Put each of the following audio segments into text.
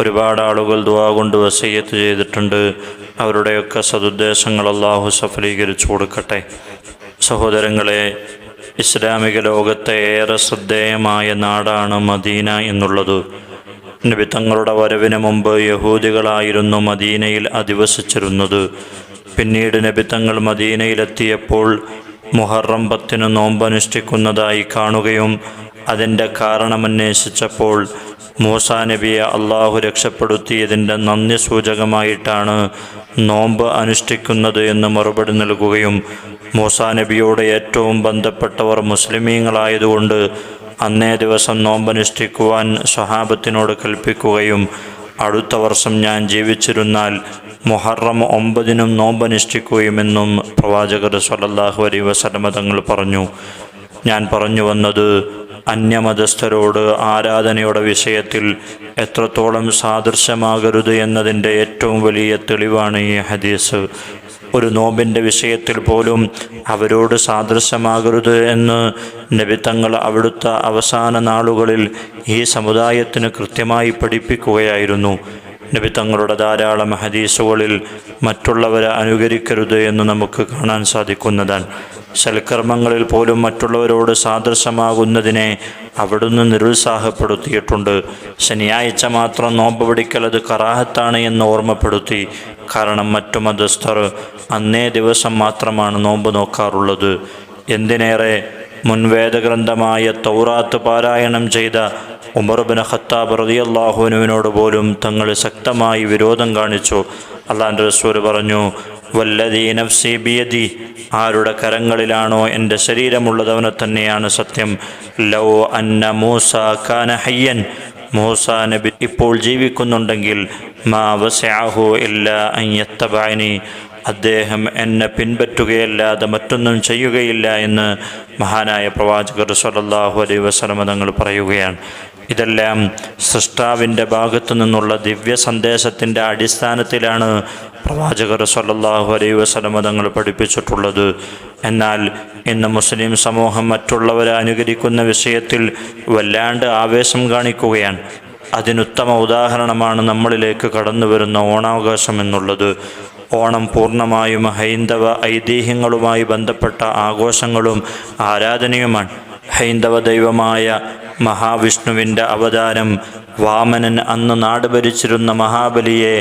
ഒരുപാട് ആളുകൾ ദുവാ കൊണ്ട് വസയ്യത്ത് ചെയ്തിട്ടുണ്ട്. അവരുടെയൊക്കെ സതുദ്ദേശങ്ങൾ അള്ളാഹു സഫലീകരിച്ചു കൊടുക്കട്ടെ. സഹോദരങ്ങളെ ഇസ്ലാമിക ലോകത്തെ ഏറെ ശ്രദ്ധേയമായ നാടാണ് മദീന എന്നുള്ളത്. നബി തങ്ങളുടെ വരവിന് മുമ്പ് യഹൂദികളായിരുന്നു മദീനയിൽ അധിവസിച്ചിരുന്നത്. പിന്നീട് നബി തങ്ങൾ മദീനയിലെത്തിയപ്പോൾ മുഹറം പത്തിന് നോമ്പനുഷ്ഠിക്കുന്നതായി കാണുകയും അതിന്റെ കാരണമന്വേഷിച്ചപ്പോൾ മൂസാ നബിയെ അള്ളാഹു രക്ഷപ്പെടുത്തിയതിന്റെ നന്ദി സൂചകമായിട്ടാണ് നോമ്പ് അനുഷ്ഠിക്കുന്നത് എന്ന് മറുപടി നൽകുകയും മൂസാ നബിയോട് ഏറ്റവും ബന്ധപ്പെട്ടവർ മുസ്ലിമീങ്ങളായതുകൊണ്ട് അന്നേ ദിവസം നോമ്പനുഷ്ഠിക്കുവാൻ സ്വഹാബത്തിനോട് കൽപ്പിക്കുകയും അടുത്ത വർഷം ഞാൻ ജീവിച്ചിരുന്നാൽ മുഹറം ഒമ്പതിനും നോമ്പനുഷ്ഠിക്കുകയുമെന്നും പ്രവാചകർ സലല്ലാഹു അലൈഹി വസല്ലമ തങ്ങൾ പറഞ്ഞു. ഞാൻ പറഞ്ഞു വന്നത് അന്യമതസ്ഥരോട് ആരാധനയുടെ വിഷയത്തിൽ എത്രത്തോളം സാദൃശ്യമാകരുത് എന്നതിന്റെ ഏറ്റവും വലിയ തെളിവാണ് ഈ ഹദീസ്. ഒരു നോമ്പിന്റെ വിഷയത്തിൽ പോലും അവരോട് സാദൃശ്യമാകരുത് എന്ന് നബിത്തങ്ങൾ തങ്ങൾ അവിടുത്തെ അവസാന നാളുകളിൽ ഈ സമുദായത്തിന് കൃത്യമായി പഠിപ്പിക്കുകയായിരുന്നു. നബിത്തങ്ങളുടെ ധാരാളം ഹദീസുകളിൽ മറ്റുള്ളവരെ അനുകരിക്കരുത് എന്ന് നമുക്ക് കാണാൻ സാധിക്കുന്നതാണ്. സൽക്കർമ്മങ്ങളിൽ പോലും മറ്റുള്ളവരോട് സാദൃശ്യമാകുന്നതിനെ അവിടുന്ന് നിരുത്സാഹപ്പെടുത്തിയിട്ടുണ്ട്. ശനിയാഴ്ച മാത്രം നോമ്പ് പിടിക്കൽ അത് കറാഹത്താണ് എന്ന് ഓർമ്മപ്പെടുത്തി. കാരണം മറ്റു മതസ്ഥർ അന്നേ ദിവസം മാത്രമാണ് നോമ്പ് നോക്കാറുള്ളത്. എന്തിനേറെ മുൻവേദഗ്രന്ഥമായ തൗറാത്ത് പാരായണം ചെയ്ത ഉമർബിൻ ഖത്താബ് റതിയല്ലാഹുനുവിനോട് പോലും തങ്ങൾ ശക്തമായി വിരോധം കാണിച്ചു. അള്ളാന്റെ റസൂർ പറഞ്ഞു വല്ലതീ നഫ്സി ബിയദി. ആരുടെ കരങ്ങളിലാണോ എന്റെ ശരീരമുള്ളതവനെ തന്നെയാണ് സത്യം. ലോ അന്ന മൂസ കാന ഹയ്യൻ. മൂസ നബി ഇപ്പോൾ ജീവിക്കുന്നുണ്ടെങ്കിൽ മാ വസഅഹു ഇല്ല അയ്യത്തബാനി അദ്ദേഹം എന്നെ പിൻപറ്റുകയല്ലാതെ മറ്റൊന്നും ചെയ്യുകയില്ല എന്ന് മഹാനായ പ്രവാചകർ സല്ലല്ലാഹു അലൈഹി വസല്ലമ തങ്ങൾ പറയുകയാണ്. ഇതെല്ലാം സൃഷ്ടാവിന്റെ ഭാഗത്തു നിന്നുള്ള ദിവ്യ സന്ദേശത്തിന്റെ അടിസ്ഥാനത്തിലാണ് പ്രവാചകർ സല്ലാഹു അലൈ വസല്ലമ തങ്ങൾ പഠിപ്പിച്ചിട്ടുള്ളത്. എന്നാൽ ഇന്ന് മുസ്ലിം സമൂഹം മറ്റുള്ളവരെ അനുകരിക്കുന്ന വിഷയത്തിൽ വല്ലാണ്ട് ആവേശം കാണിക്കുകയാണ്. അതിനുത്തമ ഉദാഹരണമാണ് നമ്മളിലേക്ക് കടന്നു വരുന്ന ഓണാവകാശം എന്നുള്ളത്. ഓണം പൂർണമായും ഹൈന്ദവ ഐതിഹ്യങ്ങളുമായി ബന്ധപ്പെട്ട ആഘോഷങ്ങളും ആരാധനയുമാണ്. ഹൈന്ദവ ദൈവമായ മഹാവിഷ്ണുവിന്റെ അവതാരം വാമനൻ അന്ന് നാട് ഭരിച്ചിരുന്ന മഹാബലിയെ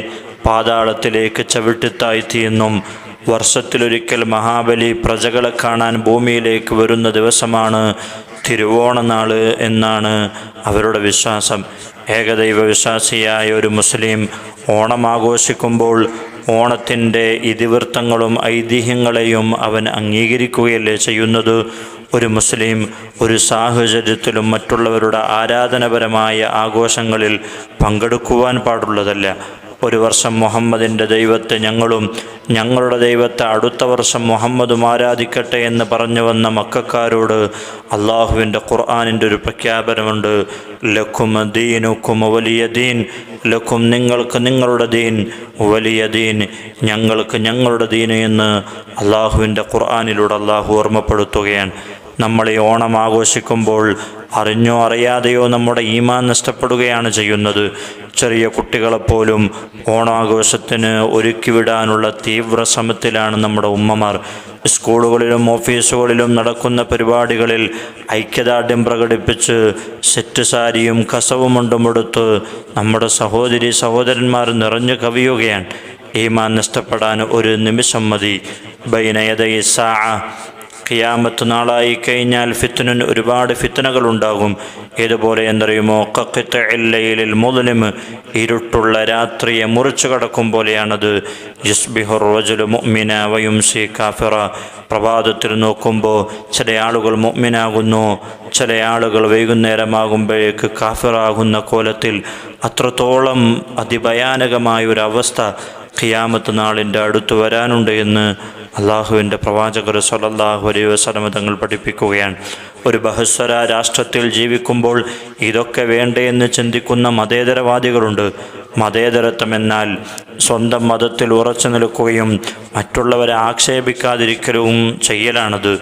പാതാളത്തിലേക്ക് ചവിട്ടിത്താഴ്ത്തിയെന്നും വർഷത്തിലൊരിക്കൽ മഹാബലി പ്രജകളെ കാണാൻ ഭൂമിയിലേക്ക് വരുന്ന ദിവസമാണ് തിരുവോണനാൾ എന്നാണ് അവരുടെ വിശ്വാസം. ഏകദൈവ വിശ്വാസിയായ ഒരു മുസ്ലിം ഓണം ആഘോഷിക്കുമ്പോൾ ഓണത്തിന്റെ ഇതിവൃത്തങ്ങളും ഐതിഹ്യങ്ങളെയും അവൻ അംഗീകരിക്കുകയല്ലേ ചെയ്യുന്നത്? ഒരു മുസ്ലിം ഒരു സാഹചര്യത്തിലും മറ്റുള്ളവരുടെ ആരാധനപരമായ ആഘോഷങ്ങളിൽ പങ്കെടുക്കുവാൻ പാടുള്ളതല്ല. ഒരു വർഷം മുഹമ്മദിന്റെ ദൈവത്തെ ഞങ്ങളും ഞങ്ങളുടെ ദൈവത്തെ അടുത്ത വർഷം മുഹമ്മദും ആരാധിക്കട്ടെ എന്ന് പറഞ്ഞു വന്ന മക്കാരോട് അള്ളാഹുവിന്റെ ഖുർആാനിന്റെ ഒരു പ്രഖ്യാപനമുണ്ട്. ലഖും ദീനുക്കും വലിയ ദീൻ ലഖും നിങ്ങൾക്ക് നിങ്ങളുടെ ദീൻ വലിയ ദീൻ ഞങ്ങൾക്ക് ഞങ്ങളുടെ ദീൻ എന്ന് അള്ളാഹുവിന്റെ ഖുർആാനിലൂടെ അള്ളാഹു ഓർമ്മപ്പെടുത്തുകയാണ്. നമ്മൾ ഈ ഓണം ആഘോഷിക്കുമ്പോൾ അറിഞ്ഞോ അറിയാതെയോ നമ്മുടെ ഈമാൻ നഷ്ടപ്പെടുകയാണ് ചെയ്യുന്നത്. ചെറിയ കുട്ടികളെപ്പോലും ഓണാഘോഷത്തിന് ഒരുക്കിവിടാനുള്ള തീവ്ര ശ്രമത്തിലാണ് നമ്മുടെ ഉമ്മമാർ. സ്കൂളുകളിലും ഓഫീസുകളിലും നടക്കുന്ന പരിപാടികളിൽ ഐക്യദാർഢ്യം പ്രകടിപ്പിച്ച് സെറ്റ് സാരിയും കസവും മുണ്ടുമെടുത്ത് നമ്മുടെ സഹോദരി സഹോദരന്മാർ നിറഞ്ഞു കവിയുകയാണ്. ഈമാൻ നഷ്ടപ്പെടാൻ ഒരു നിമിഷം മതി. ബൈനയതൈ ഖിയാമത്ത് നാളായി കഴിഞ്ഞാൽ ഫിത്തനൻ ഒരുപാട് ഫിത്തനകൾ ഉണ്ടാകും ഇതുപോലെ എന്തറിയുമോ കക്കിത്ത എല്ലയിലിൽ മുതലും ഇരുട്ടുള്ള രാത്രിയെ മുറിച്ചു കടക്കും പോലെയാണത്. യസ്ബിഹുർ റജുൽ മുഅ്മിന വയുംസി കാഫിറ. പ്രഭാതത്തിൽ നോക്കുമ്പോൾ ചില ആളുകൾ മുഅ്മിനാകുന്നു. ചില ആളുകൾ വൈകുന്നേരമാകുമ്പോഴേക്ക് കാഫിറാകുന്ന കോലത്തിൽ അത്രത്തോളം അതിഭയാനകമായ ഒരു അവസ്ഥ ഖിയാമത്ത് നാളിന്റെ അടുത്ത് വരാനുണ്ട് എന്ന് അള്ളാഹുവിന്റെ പ്രവാചകർ സലല്ലാഹു അലൈഹി വസല്ലമ തങ്ങൾ പഠിപ്പിക്കുകയാണ്. ഒരു ബഹുസ്വര രാഷ്ട്രത്തിൽ ജീവിക്കുമ്പോൾ ഇതൊക്കെ വേണ്ടേ എന്ന് ചിന്തിക്കുന്ന മതേതരവാദികളുണ്ട്. മതേതരത്വം എന്നാൽ സ്വന്തം മതത്തിൽ ഉറച്ചു നിൽക്കുകയും മറ്റുള്ളവരെ ആക്ഷേപിക്കാതിരിക്കലും ചെയ്യലാണത്.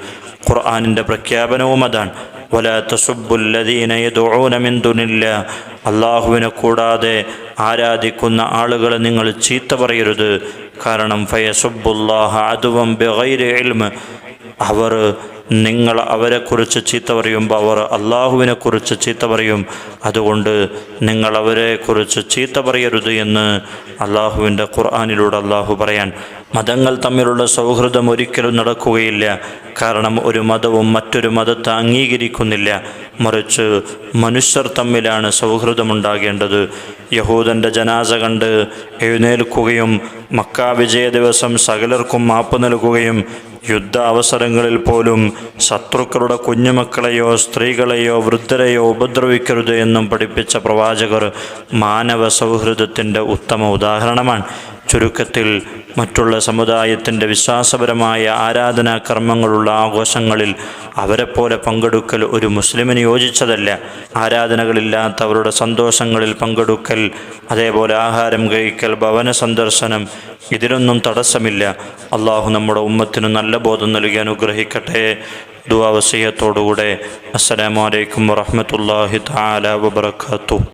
ഖുർആാനിന്റെ പ്രഖ്യാപനവും അതാണ്. വല തസുബുല്ലദീന യദുഊന മിൻ ദുനില്ല. അള്ളാഹുവിനെ കൂടാതെ ആരാധിക്കുന്ന ആളുകളെ നിങ്ങൾ ചീത്ത പറയരുത്. കാരണം ഫയസുബുല്ലാഹ അതുവം ബഗൈരി ഇൽമ്. അവർ നിങ്ങൾ അവരെക്കുറിച്ച് ചീത്ത പറയുമ്പോൾ അവർ അള്ളാഹുവിനെക്കുറിച്ച് ചീത്ത പറയും. അതുകൊണ്ട് നിങ്ങൾ അവരെക്കുറിച്ച് ചീത്ത പറയരുത് എന്ന് അള്ളാഹുവിന്റെ ഖുർആാനിലൂടെ അള്ളാഹു പറയാൻ. മതങ്ങൾ തമ്മിലുള്ള സൗഹൃദം ഒരിക്കലും നടക്കുകയില്ല. കാരണം ഒരു മതവും മറ്റൊരു മതത്തെ അംഗീകരിക്കുന്നില്ല. മറിച്ച് മനുഷ്യർ തമ്മിലാണ് സൗഹൃദമുണ്ടാകേണ്ടത്. യഹൂദന്റെ ജനാസ കണ്ട് എഴുന്നേൽക്കുകയും മക്ക വിജയ ദിവസം സകലർക്കും മാപ്പ് നൽകുകയും യുദ്ധ അവസരങ്ങളിൽ പോലും ശത്രുക്കളുടെ കുഞ്ഞുമക്കളെയോ സ്ത്രീകളെയോ വൃദ്ധരെയോ ഉപദ്രവിക്കരുത് എന്നും പഠിപ്പിച്ച പ്രവാചകർ മാനവ സൗഹൃദത്തിന്റെ ഉത്തമ ഉദാഹരണമാണ്. ചുരുക്കത്തിൽ മറ്റുള്ള സമുദായത്തിന്റെ വിശ്വാസപരമായ ആരാധനാ കർമ്മങ്ങളുള്ള ആഘോഷങ്ങളിൽ അവരെപ്പോലെ പങ്കെടുക്കൽ ഒരു മുസ്ലിമിന് യോജിച്ചതല്ല. ആരാധനകളില്ലാത്ത അവരുടെ സന്തോഷങ്ങളിൽ പങ്കെടുക്കൽ അതേപോലെ ആഹാരം കഴിക്കൽ ഭവന സന്ദർശനം ഇതിനൊന്നും തടസ്സമില്ല. അള്ളാഹു നമ്മുടെ ഉമ്മത്തിന് നല്ല ബോധം നൽകി അനുഗ്രഹിക്കട്ടെ. ദുവാവസീയത്തോടുകൂടെ അസ്സലാമലൈക്കും വറഹമത്തല്ലാഹി താല വബർക്കാത്തു